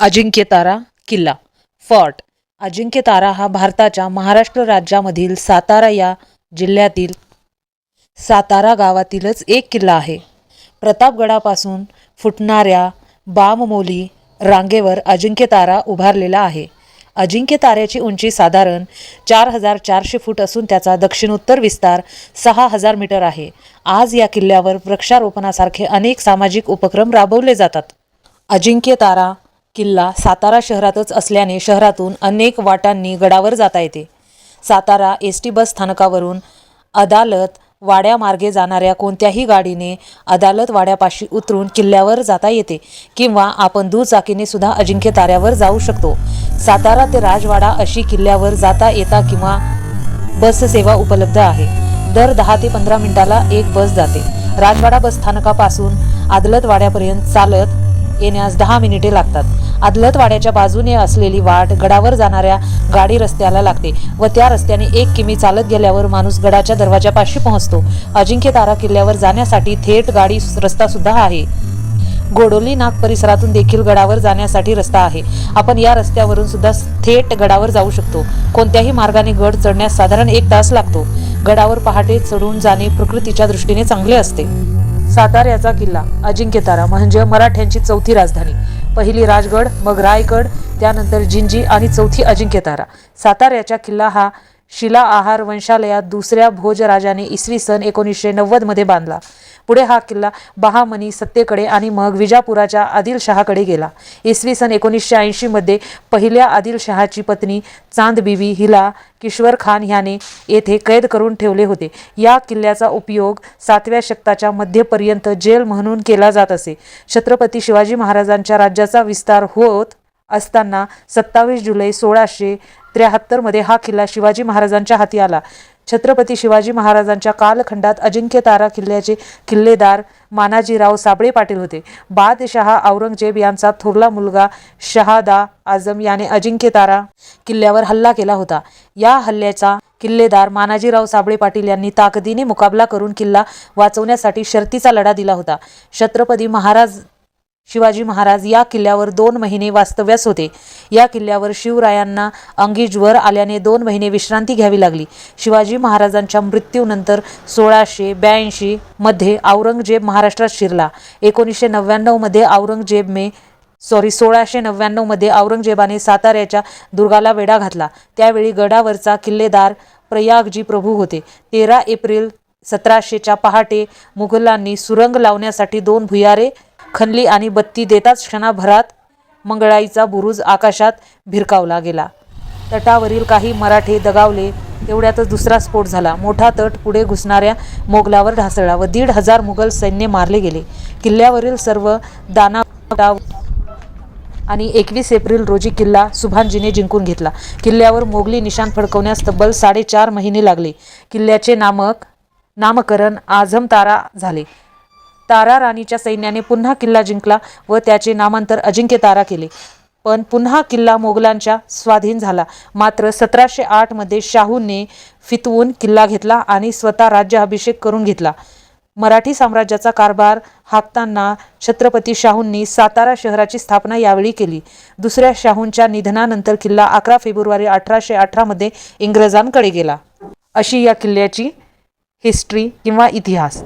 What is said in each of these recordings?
अजिंक्यतारा किल्ला. फॉर्ट. अजिंक्यतारा हा भारताच्या महाराष्ट्र राज्यामधील सातारा या जिल्ह्यातील सातारा गावातीलच एक किल्ला आहे. प्रतापगडापासून फुटणाऱ्या बाममोली रांगेवर अजिंक्यतारा उभारलेला आहे. अजिंक्यताऱ्याची उंची साधारण चार हजार चारशे फूट असून त्याचा दक्षिणोत्तर विस्तार सहा हजार मीटर आहे. आज या किल्ल्यावर वृक्षारोपणासारखे अनेक सामाजिक उपक्रम राबवले जातात. अजिंक्यतारा किल्ला सातारा शहरातच असल्याने शहरातून अनेक वाटांनी गडावर जाता येते. सातारा एस टी बस स्थानकावरून अदालत वाड्यामार्गे जाणाऱ्या कोणत्याही गाडीने अदालत वाड्यापाशी उतरून किल्ल्यावर जाता येते किंवा आपण दुचाकीने सुद्धा अजिंक्य ताऱ्यावर जाऊ शकतो. सातारा ते राजवाडा अशी किल्ल्यावर जाता येता किंवा बस सेवा उपलब्ध आहे. दर दहा ते पंधरा मिनिटाला एक बस जाते. राजवाडा बस स्थानकापासून आदलत वाड्यापर्यंत चालत येण्यास दहा मिनिटे लागतात. आदलतवाड्याच्या बाजूने असलेली वाट गडावर जाणाऱ्या गाडी रस्त्याला लागते व त्या रस्त्याने एक किमी चालत गेल्यावर माणूस गडाच्या दरवाजापाशी पोहोचतो. अजिंक्य तारा किल्ल्यावर जाण्यासाठी थेट गाडी रस्ता सुद्धा आहे. गोडोली नाग परिसरातून देखील गडावर जाण्यासाठी रस्ता आहे. आपण या रस्त्यावरून सुद्धा थेट गडावर जाऊ शकतो. कोणत्याही मार्गाने गड चढण्यास साधारण एक तास लागतो. गडावर पहाटे चढून जाणे प्रकृतीच्या दृष्टीने चांगले असते. साताऱ्याचा किल्ला अजिंक्यतारा म्हणजे मराठ्यांची चौथी राजधानी. पहिली राजगड मग रायगड त्यानंतर जिंजी आणि चौथी अजिंक्यतारा. साताऱ्याचा किल्ला हा शिला आहार वंशालयात दुसऱ्या भोजराजाने इसवी सन एकोणीसशे नव्वदमध्ये बांधला. पुढे हा किल्ला बहामनी सत्तेकडे आणि मग विजापुराच्या आदिलशहाकडे गेला. इसवी सन एकोणीसशे ऐंशीमध्ये पहिल्या आदिलशहाची पत्नी चांदबीवी हिला किश्वर खान ह्याने येथे कैद करून ठेवले होते. या किल्ल्याचा उपयोग सातव्या शतकाच्या मध्यपर्यंत जेल म्हणून केला जात असे. छत्रपती शिवाजी महाराजांच्या राज्याचा विस्तार होत असताना सत्तावीस जुलै सोळाशे त्र्याहत्तरमध्ये हा किल्ला शिवाजी महाराजांच्या हाती आला. छत्रपती शिवाजी महाराजांच्या कालखंडात अजिंक्यतारा किल्ल्याचे किल्लेदार मानाजीराव साबळे पाटील होते. बादशहा औरंगजेब यांचा थोरला मुलगा शहादा आझम याने अजिंक्यतारा किल्ल्यावर हल्ला केला होता. या हल्ल्याचा किल्लेदार मानाजीराव साबळे पाटील यांनी ताकदीने मुकाबला करून किल्ला वाचवण्यासाठी शर्तीचा लढा दिला होता. छत्रपती महाराज शिवाजी महाराज या किल्ल्यावर दोन महिने वास्तव्यास होते. या किल्ल्यावर शिवरायांना अंगीजवर आल्याने दोन महिने विश्रांती घ्यावी लागली. शिवाजी महाराजांच्या मृत्यूनंतर सोळाशे ब्याऐंशी मध्ये औरंगजेब महाराष्ट्रात शिरला. एकोणीसशे नव्याण्णवमध्ये औरंगजेब मे सॉरी सोळाशे नव्याण्णवमध्ये औरंगजेबाने साताऱ्याच्या दुर्गाला वेढा घातला. त्यावेळी गडावरचा किल्लेदार प्रयागजी प्रभू होते. तेरा एप्रिल सतराशेच्या पहाटे मुघलांनी सुरंग लावण्यासाठी दोन भुयारे खणली आणि बत्ती देताच क्षणाभरात मंगळाईचा बुरुज आकाशात भिरकावला गेला. तटावरील काही मराठे दगावले तेवढ्यातच दुसरा स्फोट झाला. मोठा तट पुढे घुसणाऱ्या मोगलावर ढासळला व दीड हजार मुघल सैन्य मारले गेले. किल्ल्यावरील सर्व दाना आणि एकवीस एप्रिल रोजी किल्ला सुभानजीने जिंकून घेतला. किल्ल्यावर मोगली निशाण फडकवण्यास तब्बल साडेचार महिने लागले. किल्ल्याचे नामक नामकरण आझम तारा झाले. तारा राणीच्या सैन्याने पुन्हा किल्ला जिंकला व त्याचे नामांतर अजिंक्य तारा केले. पण पुन्हा किल्ला मोगलांच्या स्वाधीन झाला. मात्र सतराशे आठमध्ये शाहूने फितवून किल्ला घेतला आणि स्वतः राज्याभिषेक करून घेतला. मराठी साम्राज्याचा कारभार हाकताना छत्रपती शाहूंनी सातारा शहराची स्थापना यावेळी केली. दुसऱ्या शाहूंच्या निधनानंतर किल्ला अकरा फेब्रुवारी अठराशे अठरामध्ये इंग्रजांकडे गेला. अशी या किल्ल्याची हिस्ट्री किंवा इतिहास.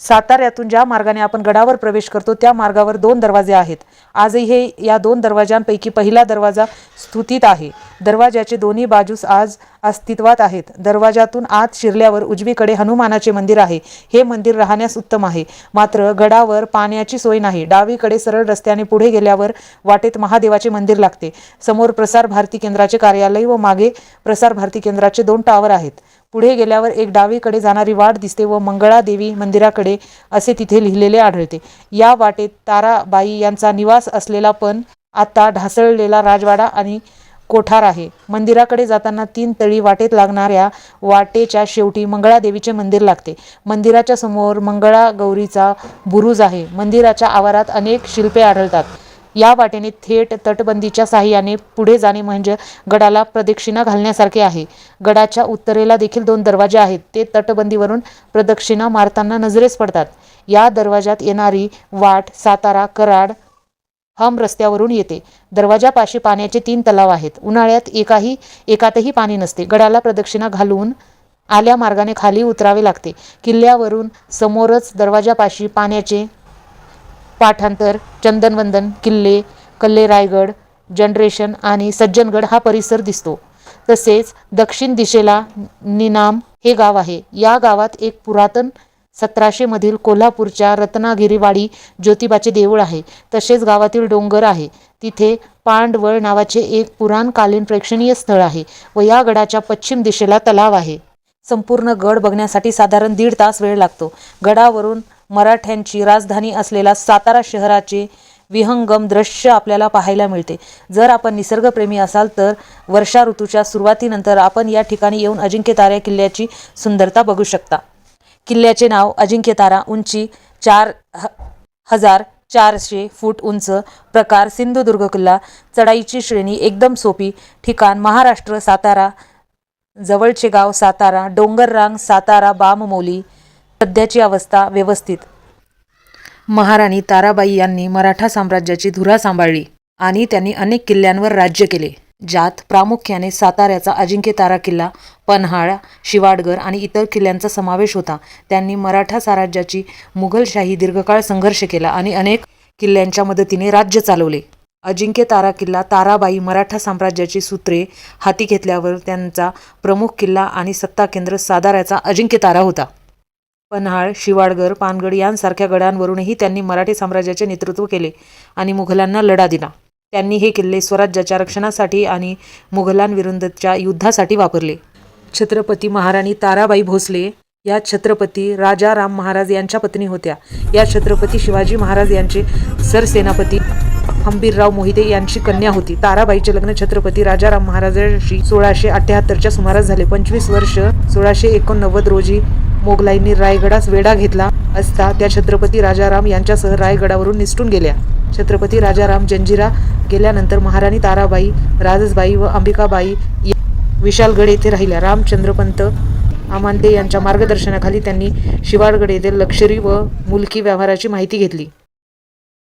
साताऱ्यातून ज्या मार्गाने आपण गडावर प्रवेश करतो त्या मार्गावर दोन दरवाजे आहेत. आजही हे या दोन दरवाजांपैकी पहिला दरवाजा स्तुतीत आहे. दरवाजाचे दोन्ही बाजूस आज अस्तित्वात आहेत. दरवाजातून आत शिरल्यावर उजवीकडे हनुमानाचे मंदिर आहे. हे मंदिर राहण्यास उत्तम आहे. मात्र गडावर पाण्याची सोय नाही. डावीकडे सरळ रस्त्याने पुढे गेल्यावर वाटेत महादेवाचे मंदिर लागते. समोर प्रसार भारती केंद्राचे कार्यालय व मागे प्रसार भारती केंद्राचे दोन टावर आहेत. पुढे गेल्यावर एक डावीकडे जाणारी वाट दिसते व मंगळादेवी मंदिराकडे असे तिथे लिहिलेले आढळते. या वाटेत ताराबाई यांचा निवास असलेला पण आता ढासळलेला राजवाडा आणि कोठार आहे. मंदिराकडे जाताना तीन तळी वाटेत लागणाऱ्या वाटेच्या शेवटी मंगळादेवीचे मंदिर लागते. मंदिराच्या समोर मंगळा गौरीचा बुरुज आहे. मंदिराच्या आवारात अनेक शिल्पे आढळतात. या वाटेने थेट तटबंदीच्या सहाय्याने पुढे जाणे म्हणजे गडाला प्रदक्षिणा घालण्यासारखे आहे. गडाच्या उत्तरेला देखील दोन दरवाजे आहेत. ते तटबंदीवरून प्रदक्षिणा मारताना नजरेस पडतात. या दरवाजात येणारी वाट सातारा कराड हम रस्त्यावरून येते. दरवाजापाशी पाण्याचे तीन तलाव आहेत. उन्हाळ्यात एकाही एकातही पाणी नसते. गडाला प्रदक्षिणा घालून आल्या मार्गाने खाली उतरावे लागते. किल्ल्यावरून समोरच दरवाजापाशी पाण्याचे पाठांतर चंदनवंदन किल्ले कल्ले रायगड जनरेशन आणि सज्जनगड हा परिसर दिसतो. तसेच दक्षिण दिशेला निनाम हे गाव आहे. या गावात एक पुरातन सतराशे मधील कोल्हापूरच्या रत्नागिरीवाडी ज्योतिबाचे देऊळ आहे. तसेच गावातील डोंगर आहे. तिथे पांडवळ नावाचे एक पुराणकालीन प्रेक्षणीय स्थळ आहे व या गडाच्या पश्चिम दिशेला तलाव आहे. संपूर्ण गड बघण्यासाठी साधारण दीड तास वेळ लागतो. गडावरून मराठ्यांची राजधानी असलेला सातारा शहराचे विहंगम दृश्य आपल्याला पाहायला मिळते. जर आपण निसर्गप्रेमी असाल तर वर्षा ऋतूच्या सुरुवातीनंतर आपण या ठिकाणी येऊन अजिंक्यतारा किल्ल्याची सुंदरता बघू शकता. किल्ल्याचे नाव अजिंक्यतारा उंची चार ह हजार चारशे फूट उंच प्रकार सिंधुदुर्ग किल्ला चढाईची श्रेणी एकदम सोपी ठिकाण महाराष्ट्र सातारा जवळचे गाव सातारा डोंगररांग सातारा बाममोली सध्याची अवस्था व्यवस्थित. महाराणी ताराबाई यांनी मराठा साम्राज्याची धुरा सांभाळली आणि त्यांनी अनेक किल्ल्यांवर राज्य केले ज्यात प्रामुख्याने साताऱ्याचा अजिंक्य तारा किल्ला पन्हाळा शिवाडगर आणि इतर किल्ल्यांचा समावेश होता. त्यांनी मराठा साम्राज्याची मुघलशाही दीर्घकाळ संघर्ष केला आणि अनेक किल्ल्यांच्या मदतीने राज्य चालवले. अजिंक्य तारा किल्ला ताराबाई मराठा साम्राज्याची सूत्रे हाती घेतल्यावर त्यांचा प्रमुख किल्ला आणि सत्ता केंद्र साताऱ्याचा अजिंक्य तारा होता. पन्हाळ शिवाडगर पानगड यांसारख्या गडांवरूनही त्यांनी मराठी साम्राज्याचे नेतृत्व केले आणि मुघलांना लढा दिला. त्यांनी हे किल्ले स्वराज्याच्या रक्षणासाठी आणि मुघलांविरुद्धच्या युद्धासाठी वापरले. छत्रपती महाराणी ताराबाई भोसले या छत्रपती राजा राम महाराज यांच्या पत्नी होत्या. या छत्रपती शिवाजी महाराज यांचे सरसेनापती हंबीरराव मोहिते यांची कन्या होती. ताराबाईचे लग्न छत्रपती राजाराम महाराजांशी सोळाशे अठ्याहत्तरच्या सुमारास झाले. पंचवीस वर्ष सोळाशे एकोणनव्वद रोजी मोगलाईंनी रायगडास वेढा घेतला असता त्या छत्रपती राजाराम यांच्यासह रायगडावरून निसटून गेल्या. छत्रपती राजाराम जंजिरा गेल्यानंतर महाराणी ताराबाई राजसबाई व अंबिकाबाई विशालगड येथे राहिल्या. रामचंद्रपंत आमांते यांच्या मार्गदर्शनाखाली त्यांनी शिवाडगड येथे लक्षरी व मुलकी व्यवहाराची माहिती घेतली.